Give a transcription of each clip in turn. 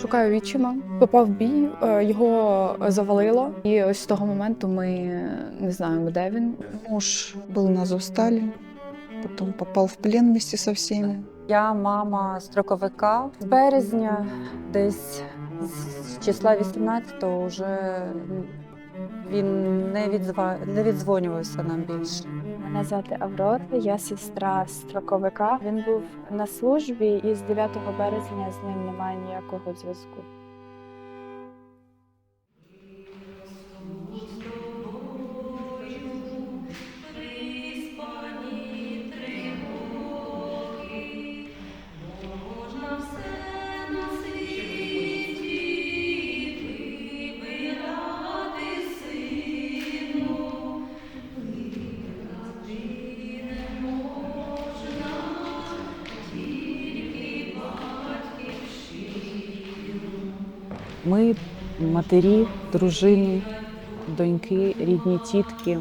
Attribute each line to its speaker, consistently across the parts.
Speaker 1: Шукаю відчима. Попав в бій, е, його завалило. І ось з того моменту ми не знаємо, де він.
Speaker 2: Муж был на Азовстале, потом попал в плен вместе со всеми.
Speaker 3: Я мама строковика. З березня, десь з числа 18-го, вже він не, відзва... не віддзвонювався нам більше.
Speaker 4: Мене звати Аврора, я сестра строковика. Він був на службі і з 9 березня з ним немає ніякого зв'язку.
Speaker 5: Ми матері, дружини, доньки, рідні тітки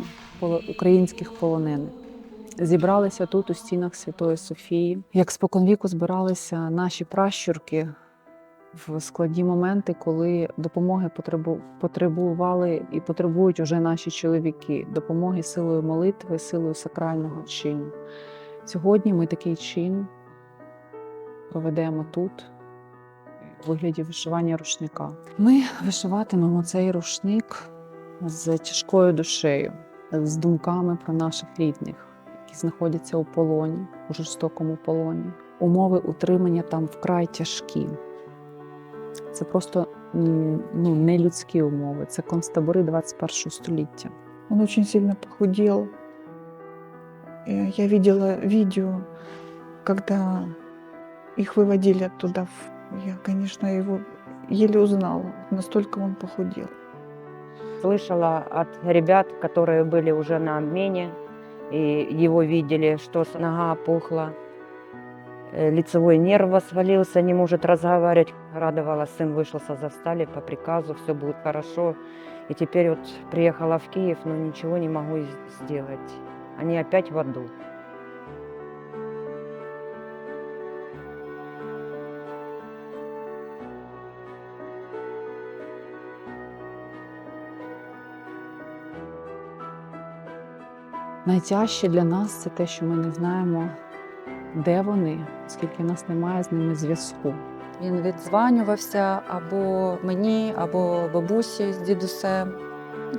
Speaker 5: українських полонених. Зібралися тут у стінах Святої Софії. Як споконвіку збиралися наші пращурки в складні моменти, коли допомоги потребували і потребують уже наші чоловіки, допомоги силою молитви, силою сакрального чину. Сьогодні ми такий чин проведемо тут у вигляді вишивання рушника. Ми вишиватимемо цей рушник з тяжкою душею, з думками про наших рідних, які знаходяться у полоні, у жорстокому полоні. Умови утримання там вкрай тяжкі. Це просто ну, не людські умови, це концтабори 21 століття.
Speaker 2: Он очень сильно похудел. Э, Я видела видео, когда их выводили оттуда. в- Я, конечно, его еле узнала. Настолько он похудел.
Speaker 6: Слышала от ребят, которые были уже на обмене, и его видели, что нога опухла, э, лицевой нерв воспалился, не может разговаривать. Радовала, сын вышел с Азовстали по приказу, все будет хорошо. И теперь вот приехала в Киев, но ничего не могу сделать. Они опять в аду.
Speaker 5: Найтяжче для нас це те, що ми не знаємо, де вони, оскільки в нас немає з ними зв'язку.
Speaker 3: Він віддзванювався або мені, або бабусі з дідусем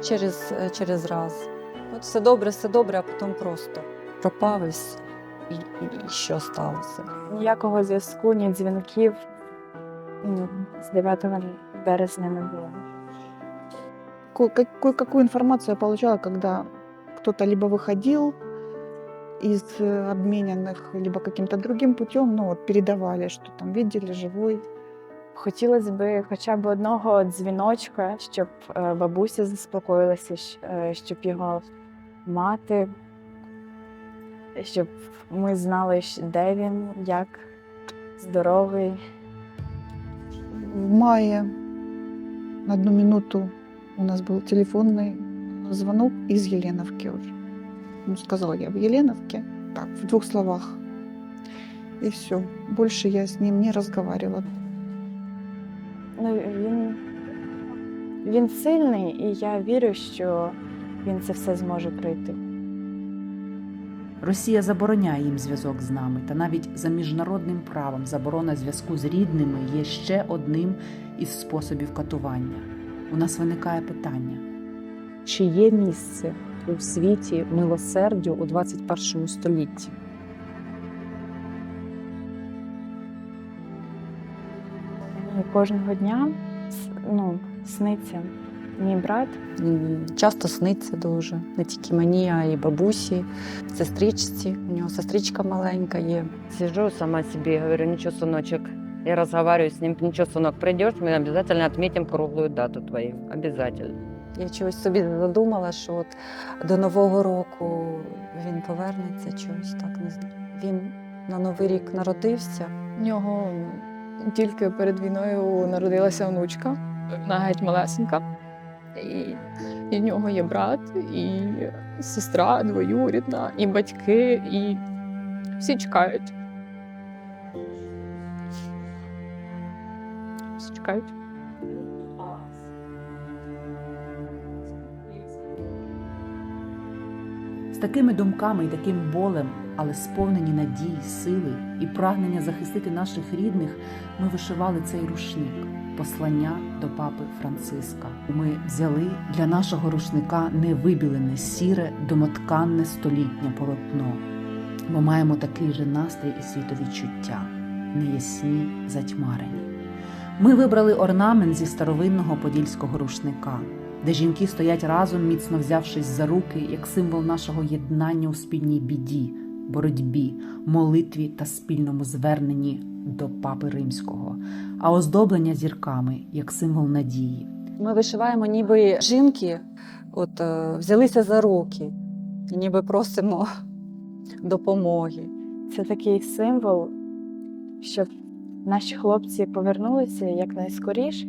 Speaker 3: через, через раз. От все добре, все добре, а потім просто пропав і, і, що сталося.
Speaker 4: Ніякого зв'язку, ні дзвінків ну, з 9 березня не було.
Speaker 2: Ко- как- Кое-какую информацию я получала, когда кто-то либо выходил из э, обмененных, либо каким-то другим путем, ну вот передавали, что там видели живой.
Speaker 4: Хотілося б хоча б одного дзвіночка, щоб е, бабуся заспокоїлася, щ- е, щоб його мати, щоб ми знали, щ- де він, як здоровий.
Speaker 2: В мае на одну минуту у нас был телефонный звонок из Еленовки уже. Ну, сказала я в Еленовке, так, в двух словах. И все. Больше я с ним не разговаривала.
Speaker 4: Ну, він, він сильний, і я вірю, що він це все зможе пройти.
Speaker 7: Росія забороняє їм зв'язок з нами, та навіть за міжнародним правом заборона зв'язку з рідними є ще одним із способів катування. У нас виникає питання:
Speaker 5: Чи є місце у світі милосердю у 21 столітті?
Speaker 4: Мені кожного дня с- ну, сниться мій брат.
Speaker 3: М, Часто сниться дуже. Не тільки мені, а й бабусі, сестричці. У нього сестричка маленька є.
Speaker 6: Сижу сама себе, говорю, ничего, сыночек, я разговариваю с ним, ничего, сынок, придешь, мы обязательно отметим круглую дату твою, обязательно.
Speaker 3: Я чогось собі задумала, що от до Нового року він повернеться, чогось так не знаю. Він на Новий рік народився.
Speaker 1: В нього тільки перед війною народилася онучка, вона геть малесенька. І, і в нього є брат, і сестра двоюрідна, і батьки, і всі чекають. Всі чекають.
Speaker 7: Такими думками і таким болем, але сповнені надії, сили і прагнення захистити наших рідних, ми вишивали цей рушник послання до папи Франциска. Ми взяли для нашого рушника невибілене сіре домотканне столітнє полотно, бо маємо такий же настрій і світовідчуття, неясні, затьмарені. Ми вибрали орнамент зі старовинного подільського рушника, де жінки стоять разом, міцно взявшись за руки, як символ нашого єднання у спільній біді, боротьбі, молитві та спільному зверненні до папи римського, а оздоблення зірками як символ надії.
Speaker 3: Ми вишиваємо, ніби жінки от, е, взялися за руки, ніби просимо допомоги.
Speaker 4: Це такий символ, щоб наші хлопці повернулися якнайскоріш.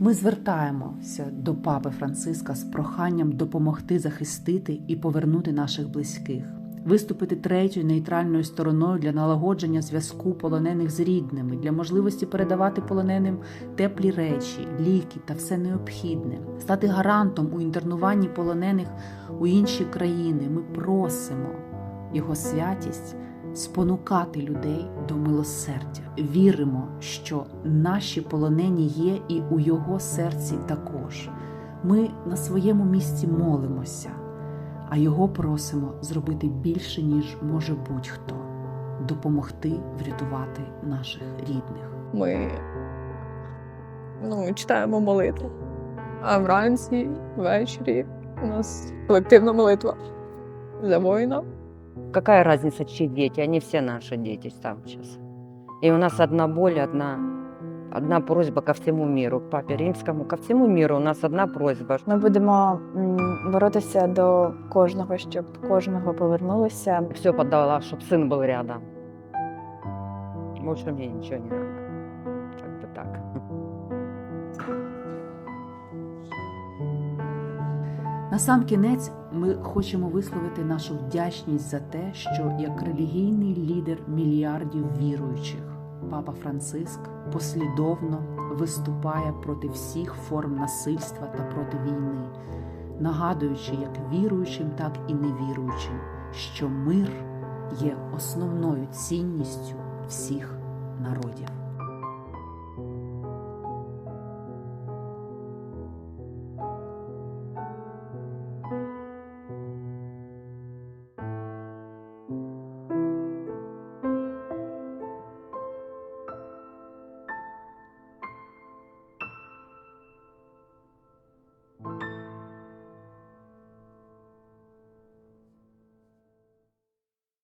Speaker 7: Ми звертаємося до папи Франциска з проханням допомогти захистити і повернути наших близьких, виступити третьою нейтральною стороною для налагодження зв'язку полонених з рідними, для можливості передавати полоненим теплі речі, ліки та все необхідне, стати гарантом у інтернуванні полонених у інші країни. Ми просимо його святість спонукати людей до милосердя. Віримо, що наші полонені є і у його серці також. Ми на своєму місці молимося, а його просимо зробити більше, ніж може будь-хто допомогти врятувати наших рідних.
Speaker 1: Ми ну, читаємо молитву. А вранці, ввечері у нас колективна молитва за воїна.
Speaker 6: Какая разница, чьи дети? Они все наши дети там сейчас. И у нас одна боль, одна, одна просьба ко всему миру, к папе римскому, ко всему миру у нас одна просьба.
Speaker 4: Ми будемо м, боротися до кожного, щоб кожного повернулося.
Speaker 6: Все подала, чтобы сын был рядом. Больше мне ничего не надо.
Speaker 7: На сам кінець ми хочемо висловити нашу вдячність за те, що як релігійний лідер мільярдів віруючих, папа Франциск послідовно виступає проти всіх форм насильства та проти війни, нагадуючи як віруючим, так і невіруючим, що мир є основною цінністю всіх народів.